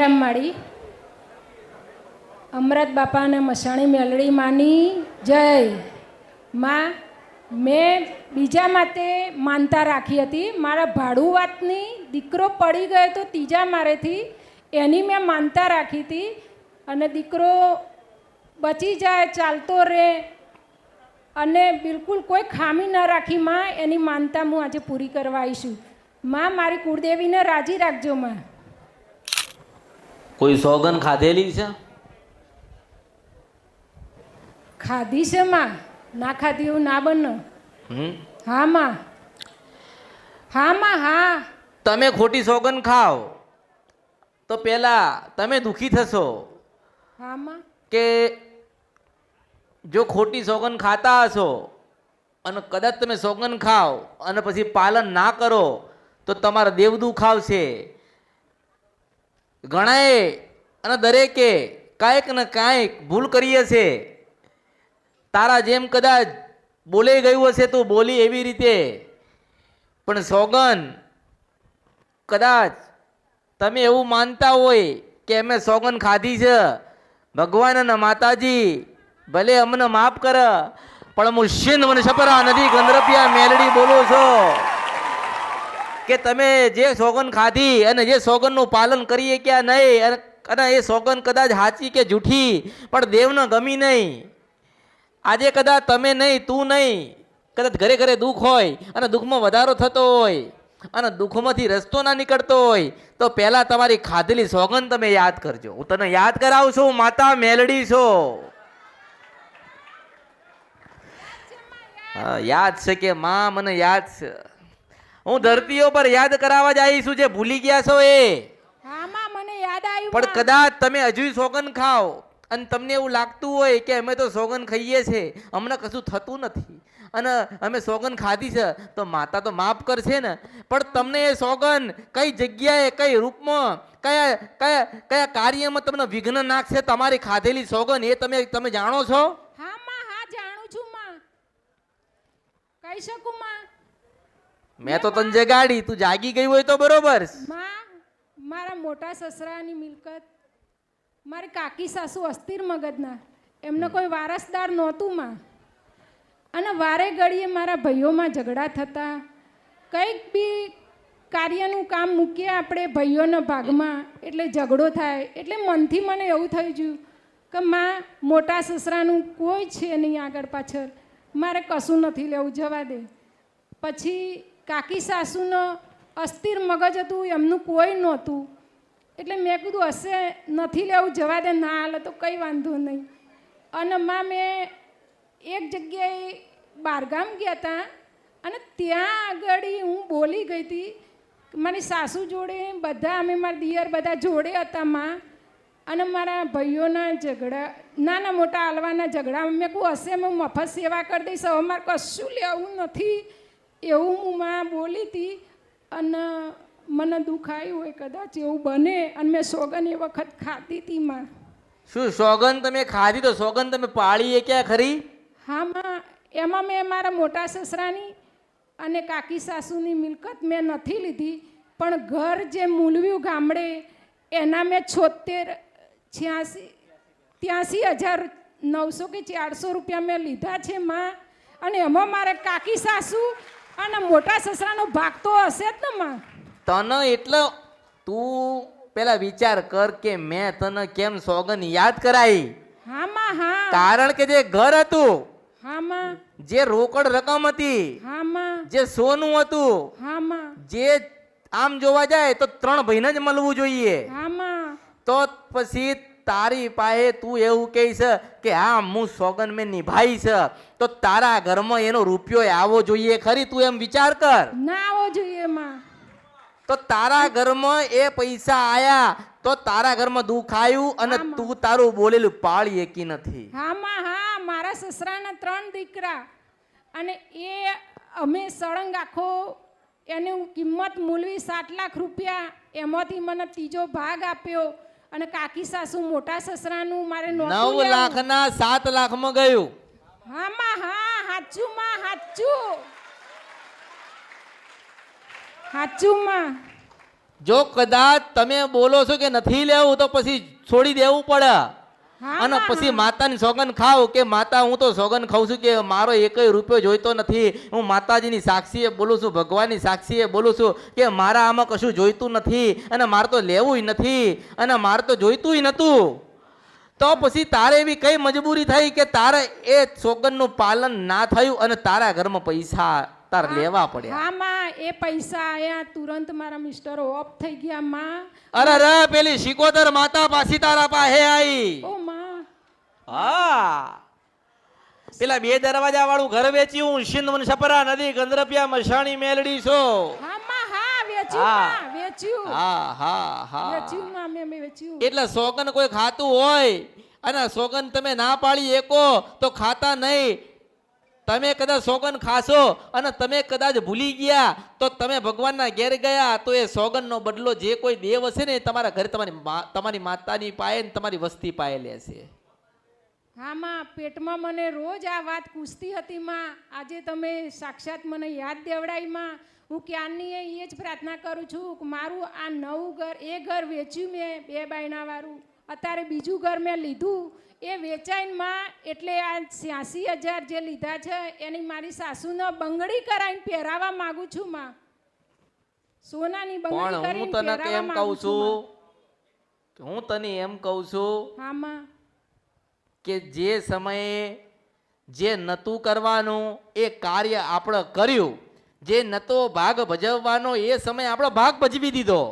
રામ માળી અમરત બાપાને મસાણી મેલડી માની, જય, માં, મેં બીજા માટે માનતા રાખી હતી. મારા ભાડું વાતની દીકરો પડી ગયો તો ત્રીજા મારેથી એની મેં માનતા રાખી હતી. અને દીકરો બચી જાય, ચાલતો રહે અને બિલકુલ કોઈ ખામી ન રાખી, માં. એની માનતા હું આજે પૂરી કરવા આવીશું. માં, મારી કુળદેવીને રાજી રાખજો, માં. કોઈ સોગન ખાધેલી છે? ખાધી છે માં. ના ખાધી એવું ના બને. હમ? હા માં. હા માં હા. તમે ખોટી સોગન ખાઓ તો પેલા તમે દુખી થશો. હા માં. કે જો ખોટી સોગન ખાતા હશો અને કદાચ તમે સોગન ખાઓ અને પછી પાલન ના કરો તો તમારા દેવ આવશે. ઘણાએ અને દરેકે કાંઈક ને કાંઈક ભૂલ કરીએ છે. તારા જેમ કદાચ બોલાઈ ગયું હશે તું બોલી એવી રીતે. પણ સોગન કદાચ તમે એવું માનતા હોય કે અમે સોગન ખાધી છે, ભગવાન અને માતાજી, ભલે અમને માફ કર, પણ હું શિંદ મને છપરા નદી ગંદરપિયા મેલડી બોલું છો. કે તમે જે સોગન ખાધી અને જે સોગનનું પાલન કરીએ ક્યાં નહીં? અને- એ સોગન કદાચ સાચી કે જૂઠી, પણ દેવને ગમી નહીં. આજે કદાચ તમે નહીં, તું નહીં. કદાચ ઘરે ઘરે દુઃખ હોય અને દુઃખમાં વધારો થતો હોય અને દુઃખમાંથી રસ્તો ના નીકળતો હોય, તો પહેલાં તમારી ખાધેલી સોગન તમે યાદ કરજો. હું તને યાદ કરાવું છું, માતા મેલડી છો. યાદ છે કે માં, મને યાદ છે. હું ધરતીઓ પર યાદ કરાવવા જ આવીશું જે ભૂલી ગયા છો એ. હા માં મને યાદ આવ્યું પણ કદાચ તમે હજુ સોગન ખાઓ અને તમને એવું લાગતું હોય કે અમે તો સોગન ખાઈએ છે અમને કશું થતું નથી. અને અમે સોગન ખાધી છે તો માતા તો માફ કરશે ને. પણ તમને એ સોગન કઈ જગ્યાએ કઈ રૂપમાં કયા કયા કયા કાર્યમાં તમને વિઘ્ન નાખશે તમારી ખાધેલી સોગન એ તમે તમે જાણો છો? હા માં હા જાણું છું માં. કહી શકું માં? મેં તો તને જગાડી તું જાગી ગઈ હોય તો બરોબર. માં, મારા મોટા સસરાની મિલકત, મારી કાકી સાસુ અસ્થિર મગજના, એમનો કોઈ વારસદાર નહોતું, માં. અને વારે ઘડીએ મારા ભાઈઓમાં ઝઘડા થતા. કંઈક બી કાર્યનું કામ મૂકીએ આપણે ભાઈઓના ભાગમાં, એટલે ઝઘડો થાય. એટલે મનથી મને એવું થઈ ગયું કે, માં, મોટા સસરાનું કોઈ છે નહીં આગળ પાછળ. મારે કશું નથી લેવું, જવા દે. પછી કાકી સાસુનો અસ્થિર મગજ હતું, એમનું કોઈ નહોતું. એટલે મેં કીધું, હશે, નથી લેવું, જવા દે, ના હાલે, તો કંઈ વાંધો નહીં. અને માં, મેં એક જગ્યાએ બહારગામ ગયા હતા અને ત્યાં આગળ હું બોલી ગઈ હતી મારી સાસુ જોડે બધા, અમે મારા દિયર બધા જોડે હતા માં, અને મારા ભાઈઓના ઝઘડા, નાના મોટા હાલવાના ઝઘડા મેં કહું હશે, હું મફત સેવા કરી દઈશ, હવે મારે કશું લેવું નથી. એવું હું માં બોલી હતી અને મને દુખાયું હોય કદાચ એવું બને અને મેં સોગન એ વખત ખાધી હતી માં. શું સોગન તમે ખાધી તો સોગન તમે પાળી એ ક્યાં ખરી? હા માં એમાં મેં મારા મોટા સસરાની અને કાકી સાસુની મિલકત મેં નથી લીધી પણ ઘર જે મૂલવ્યું ગામડે એના મેં છોતેર છ્યાસી ત્યાંસી હજાર નવસો કે ચારસો રૂપિયા મેં લીધા છે માં. અને એમાં મારે કાકી સાસુ અને મોટા સસરાનો ભાગ તો હશે જ ને માં. તને એટલે તું પેલા વિચાર કર કે મેં તને કેમ સોગન યાદ કરાઈ? હા માં હા. કારણ કે જે ઘર હતું હા માં. જે રોકડ રકમ હતી હા માં. જે સોનું હતું હા માં. જે આમ જોવા જાય તો ત્રણ ભાઈને જ મળવું જોઈએ. હા માં. તો પછી તારી પાસે તું એવું કહે છે કે હા હું સોગન મેં નિભાઈ છે. તો તારા ઘરમાં એનો રૂપિયો આવવો જોઈએ ખરી તું એમ વિચાર કર. ના આવો જોઈએ માં. તો તારા ઘરમાં એ પૈસા આયા તો તારા ઘરમાં દુઃખ આવ્યું અને તું તારું બોલેલું પાળી એકી નથી. હા માં હા મારા સસરાના ત્રણ દીકરા અને એ અમે સળંગ આખો એની કિંમત મૂલવી સાત લાખ રૂપિયા એમાંથી મને ત્રીજો ભાગ આપ્યો. અને કાકી સાસુ મોટા સસરાનું મારે નવ લાખ ના સાત લાખમાં ગયું. હા માં હા હાચું માં હાચું. હાચું માં જો કદાચ તમે બોલો છો કે નથી લેવું તો પછી છોડી દેવું પડે. અને પછી માતાની સોગન ખાવ કે માતા હું તો સોગન ખાઉં છું કે મારો એકય રૂપિયો જોઈતો નથી. હું માતાજીની સાક્ષીએ બોલું છું ભગવાનની સાક્ષીએ બોલું છું કે મારા આમાં કશું જોઈતું નથી અને મારે તો લેવું નથી અને મારે તો જોઈતું નહોતું. તો પછી તારે એવી કઈ મજબૂરી થઈ કે તારે એ સોગનનું પાલન ના થયું અને તારા ઘરમાં પૈસા તાર લેવા પડ્યા? હા માં એ પૈસા આયા તુરંત મારા મિસ્ટર ઓફ થઈ ગયા માં. અરે રે પેલી શિકોતર માતા પાછી તારા પાસે આવી હા. પેલા બે દરવાજા વાળું ઘર વેચ્યું સિંધવન સપરા નદી ગંદરપિયા મશાણી મેલડી છો. એટલે સોગન કોઈ ખાતું હોય અને સોગન તમે ના પાડી એકો તો ખાતા નહીં. તમે કદાચ સોગન ખાશો અને તમે કદાચ ભૂલી ગયા તો તમે ભગવાનના ઘેર ગયા તો એ સોગનનો બદલો જે કોઈ દેવ હશે ને તમારા ઘરે તમારી તમારી માતાની પાયે ને તમારી વસ્તી પાયે લેશે. હા માં પેટમાં મને રોજ આ વાત કૂસતી હતી માં. આજે તમે સાક્ષાત મને યાદ દેવડાવી માં. હું ક્યારની એ જ પ્રાર્થના કરું છું કે મારું આ નવું ઘર એ ઘર વેચ્યું મેં બે બાયણાવાળું અત્યારે બીજું ઘર મેં લીધું. એ વેચાઈને માં એટલે આ છ્યાસી હજાર જે લીધા છે એની મારી સાસુને બંગડી કરાવીને પહેરાવા માગું છું માં. સોનાની બંગડી કરીને પહેરાવા માગું. છું હું તને એમ કહું છું હા માં. કે જે સમયે જે નતું કરવાનું એ કાર્ય આપણે કર્યું. જે નતો ભાગ ભજવવાનો એ સમયે આપણો ભાગ ભજવી દીધો.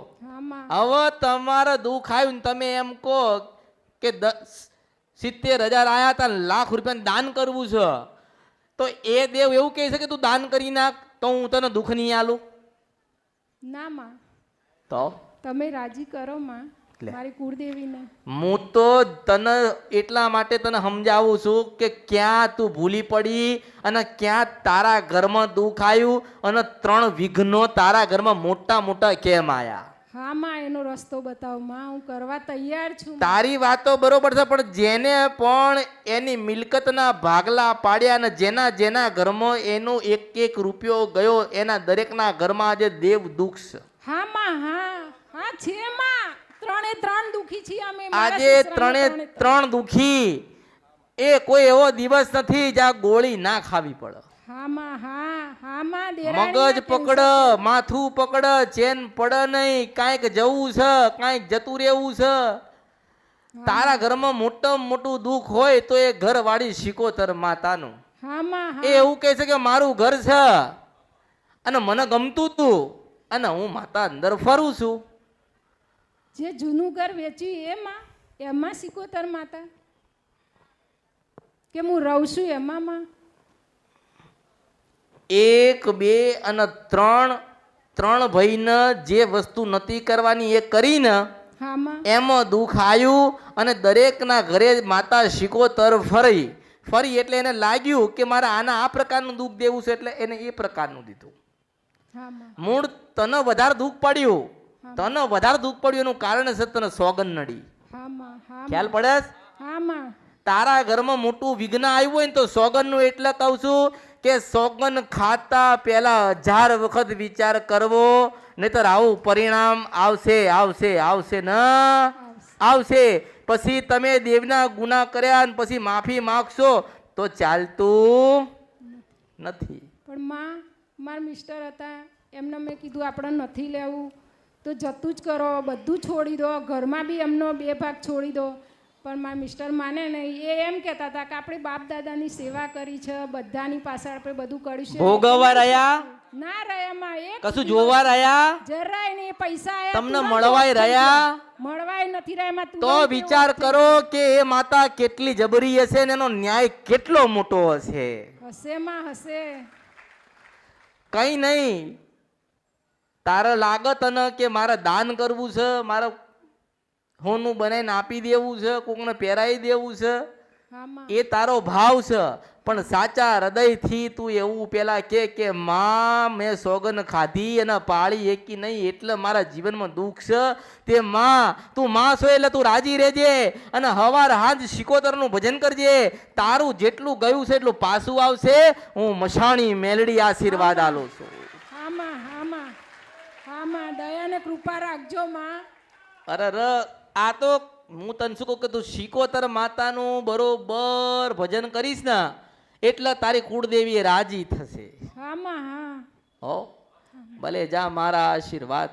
હવે તમારે દુઃખ આવ્યું ને તમે એમ કહો કે સિત્તેર હજાર આવ્યા હતા લાખ રૂપિયાનું દાન કરવું છે. તો એ દેવ એવું કહે છે કે તું દાન કરી નાખ તો હું તને દુઃખ નહીં આલું? ના માં. તો? તમે રાજી કરો માં. મારી કુળદેવીને. હું તો તને એટલા માટે તને સમજાવું છું કે ક્યાં તું ભૂલી પડી અને ક્યાં તારા ઘરમાં દુઃખ આવ્યું અને ત્રણ વિઘ્નો તારા ઘરમાં મોટા મોટા કેમ આયા. હા માં એનો રસ્તો બતાવો માં હું કરવા તૈયાર છું તારી વાતો બરોબર છે પણ જેને પણ એની મિલકતના ભાગલા પાડ્યા અને જેના જેના ઘરમાં એનો એક એક રૂપિયો ગયો એના દરેકના ઘરમાં આજે દેવ દુઃખ છે. હા માં હા હા છે માં. ત્રણે ત્રણ દુખી છીએ અમે આજે ત્રણે ત્રણે દુખી. એ કોઈ એવો દિવસ નથી જ્યાં ગોળી ના ખાવી પડે. મગજ પકડ માથું પકડ ચેન પડે નહીં કાંઈક જવું છે કાંઈક જતું રહેવું છે. તારા ઘરમાં મોટમ મોટું દુઃખ હોય તો એ ઘર વાળી શિકોતર માતાનું. એ એવું કહે છે કે મારું ઘર છે અને મને ગમતું તું અને હું માતા અંદર ફરું છું. જે જૂનું ઘર વેચ્યું એમાં એમાં સિકોતર માતા. કે હું રહું છું એમાં માં એક બે અને ત્રણ ત્રણ ભાઈને જે વસ્તુ નથી કરવાની એ કરીને એમાં દુઃખ આવ્યું અને દરેકના ઘરે માતા શિકોતર ફરી. ફરી એટલે એને લાગ્યું કે મારે આના આ પ્રકારનું દુઃખ દેવું છે એટલે એને એ પ્રકારનું દીધું. મૂળ તને વધારે દુઃખ પડ્યું. તને વધારે દુઃખ પડ્યું એનું કારણ છે તને સોગન નડી ખ્યાલ પડે તારા ઘરમાં મોટું વિઘ્ન આવ્યું હોય ને તો સોગનનું એટલે કહું છું કે સોગન ખાતા પહેલા હજાર વખત વિચાર કરવો નહીતર આવું પરિણામ આવશે આવશે આવશે ન આવશે પછી તમે દેવના ગુના કર્યા અને પછી માફી માગશો તો ચાલતું નથી પણ માં મારા મિસ્ટર હતા. એમને મેં કીધું આપણે નથી લેવું. તો જતું જ કરો બધું છોડી દો ઘરમાં બી એમનો બે ભાગ છોડી દો. પણ મારા મિસ્ટર માને નહીં એ એમ કહેતા હતા કે આપણે બાપ દાદાની સેવા કરી છે બધાની પાછળ આપણે બધું કર્યું છે. ભોગવવા રહ્યા? ના રહ્યા માં એક કશું જોવા રહ્યા? જરાય નહીં પૈસા આયા તમને મળવાય રહ્યા? મળવાય નથી રહ્યા એમાં તો વિચાર કરો કે એ માતા કેટલી જબરી હશે ને એનો ન્યાય કેટલો મોટો હશે? હશે માં હશે. કઈ નહીં. તારે લાગત ને કે મારે દાન કરવું છે મારે હોનું બનાવીને આપી દેવું છે કોકને પહેરાવી દેવું છે એ તારો ભાવ છે. પણ સાચા હૃદયથી તું એવું પેલા કે કે માં મેં સોગન ખાધી અને પાળી એકી નહીં એટલે મારા જીવનમાં દુઃખ છે. તે માં તું માં છો એટલે તું રાજી રહેજે અને હવાર હાજ શિકોતરનું ભજન કરજે. તારું જેટલું ગયું છે એટલું પાછું આવશે. હું મશાણી મેલડી આશીર્વાદ આલું છું. હા માં હા માં હા હા માં દયા ને કૃપા રાખજો માં. અરે ર આ તો હું તને શું કહું કે તું શીકોતર માતાનું બરોબર ભજન કરીશ ને એટલે તારી કુળદેવી રાજી થશે. હા માં હા. હો ભલે જા મારા આશીર્વાદ